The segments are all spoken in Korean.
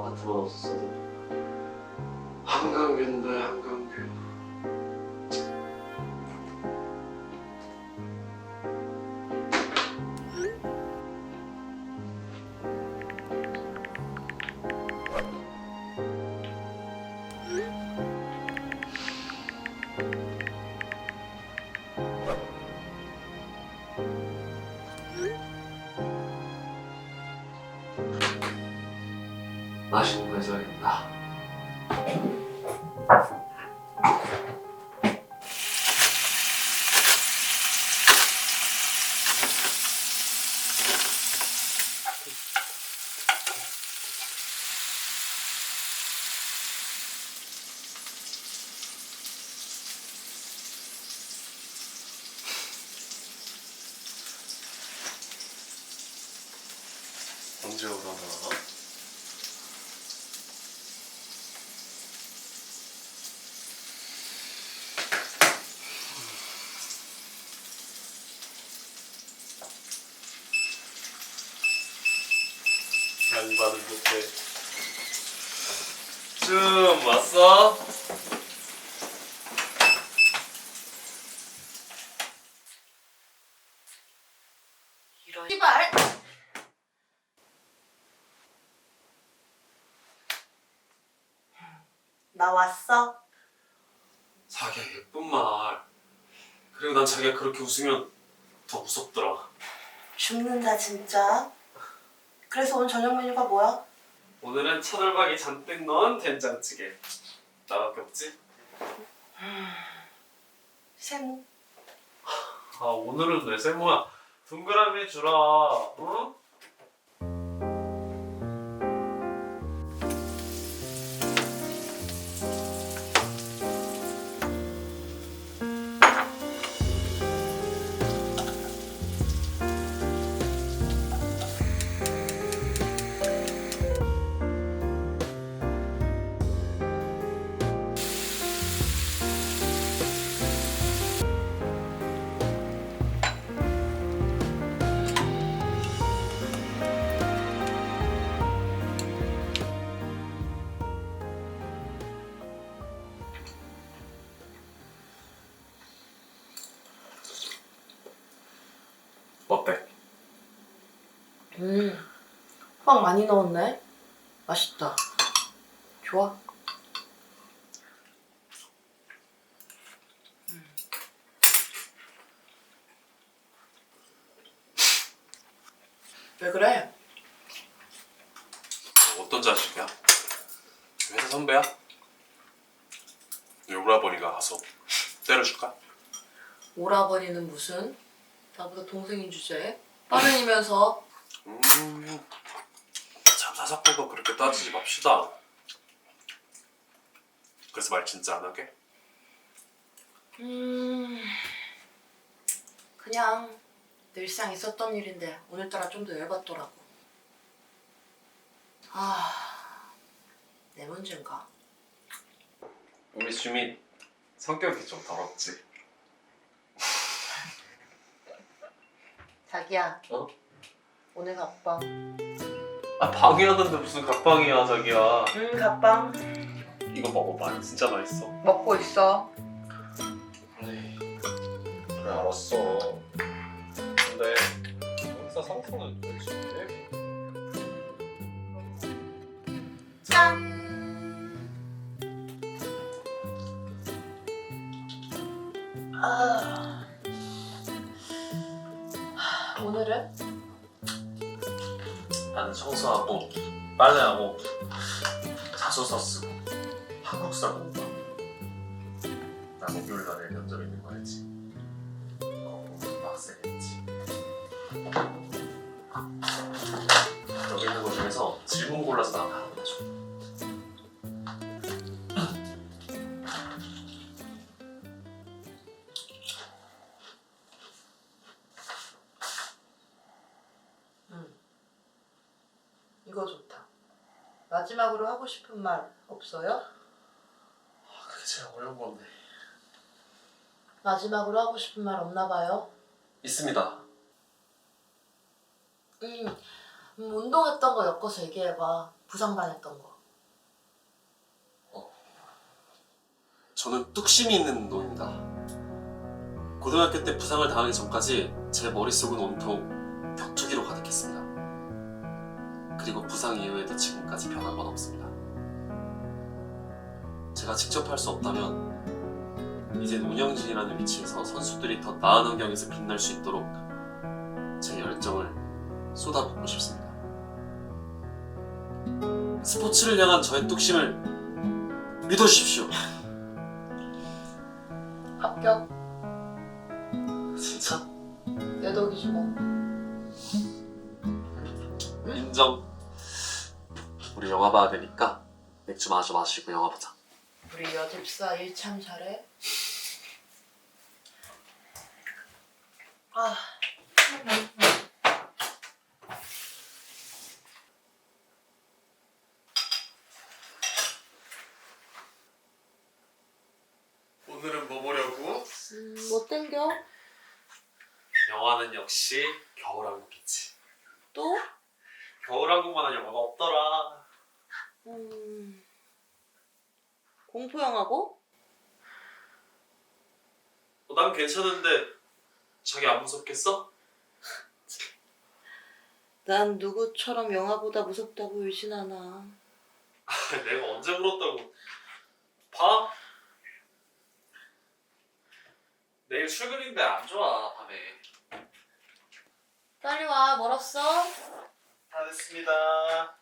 아파트만 없었어도 한강뷰인데 한강 맛있는 거 해줘야겠다 언제 오라나? 양반은 좋대. 좀 왔어? 이런 씨발 나 왔어 자기야 예쁜 말. 그리고 난 자기가 그렇게 웃으면 더 무섭더라. 죽는다 진짜 그래서 오늘 저녁 메뉴가 뭐야? 오늘은 차돌박이 잔뜩 넣은 된장찌개. 나밖에 없지? 세무 아 오늘은 내 세모야. 동그라미 주라. 어? 음, 호박 많이 넣었네 맛있다 좋아 음. 왜 그래? 어떤 자식이야? 회사 선배야? 우리 오라버니가 가서 때려줄까? 오라버니는 무슨 나보다 동생인 주제에 빠른이면서 음, 참 사사건도 그렇게 따지지 맙시다. 그래서 말 진짜 안 하게? 음 그냥 늘상 있었던 일인데 오늘따라 좀 더 열받더라고 아 내 문제인가? 우리 주민 성격이 좀 더럽지. 자기야 어? 오늘 갑방 아 방이었는데 무슨 각방이야 자기야. 응 갑방 이거 먹어봐. 진짜 맛있어. 먹고 있어 그래 알았어. 근데 여기서 상품은 왜 주는데? 짠 아. 오늘은? 나는 청소하고 빨래하고 자소서 쓰고 한국사 공부. 나 목요일 날에 면접 있는 거 알지? 어, 빡세겠지. 여기 있는 거 중에서 질문 골라서 나한 마지막으로 하고 싶은 말 없어요? 그게 제일 어려운 건데. 마지막으로 하고 싶은 말 없나 봐요? 있습니다. 음, 음, 운동했던 거 엮어서 얘기해봐. 부상당했던 거. 저는 뚝심이 있는 놈입니다. 고등학교 때 부상을 당하기 전까지 제 머릿속은 온통 격투기로. 그리고 부상 이후에도 지금까지 변한 건 없습니다. 제가 직접 할 수 없다면 이젠 운영진이라는 위치에서 선수들이 더 나은 환경에서 빛날 수 있도록 제 열정을 쏟아붓고 싶습니다. 스포츠를 향한 저의 뚝심을 믿어주십시오. 합격. 진짜? 내 덕이지 뭐. 우리 영화 봐야 되니까 맥주 마저 마시고 영화 보자. 우리 여집사 일 참 잘해. 아, 오늘은 뭐 보려고? 음, 뭐 땡겨? 영화는 역시 겨울왕국이지. 또? 겨울왕국만한 영화가 없더라. 음, 공포 영화고? 어, 난 괜찮은데 자기 안 무섭겠어? 난 누구처럼 영화보다 무섭다고 울진 않아. 내가 언제 물었다고? 봐. 내일 출근인데 안 좋아 밤에. 빨리 와, 멀었어? 다 됐습니다.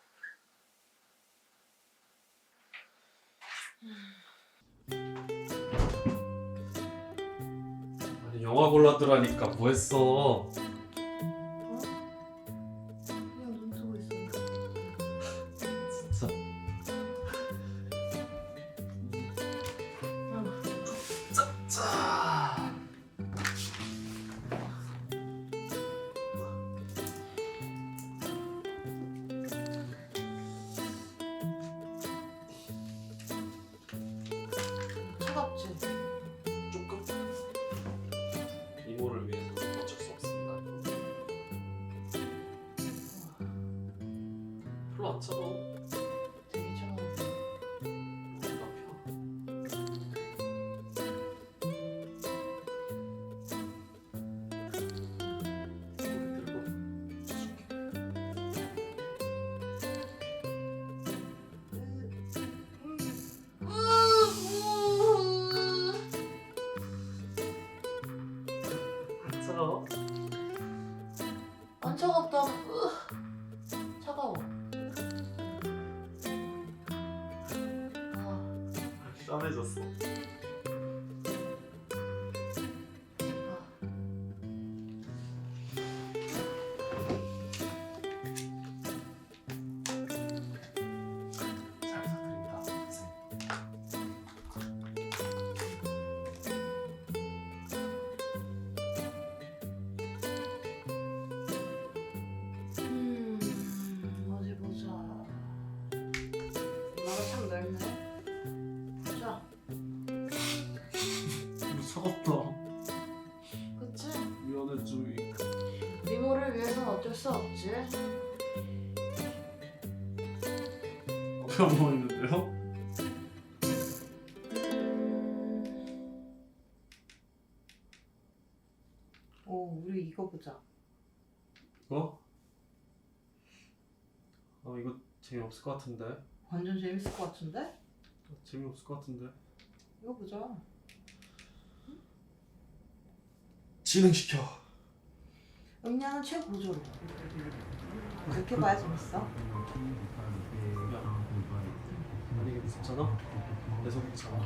영화 골라드라니까 뭐 했어? 그냥 눈 뜨고 있었는데. 진짜. 짜. 쌈해졌어. 수 없지. 왜안 보이는데요? 오, 우리 이거 보자. 어? 아 이거 재미없을 것 같은데. 완전 재밌을 것 같은데? 재미없을 것 같은데. 이거 보자. 진행시켜. 음량은 최고조로. 그렇게 봐야 재밌어. 이게 무섭잖아? 내 속이 잖아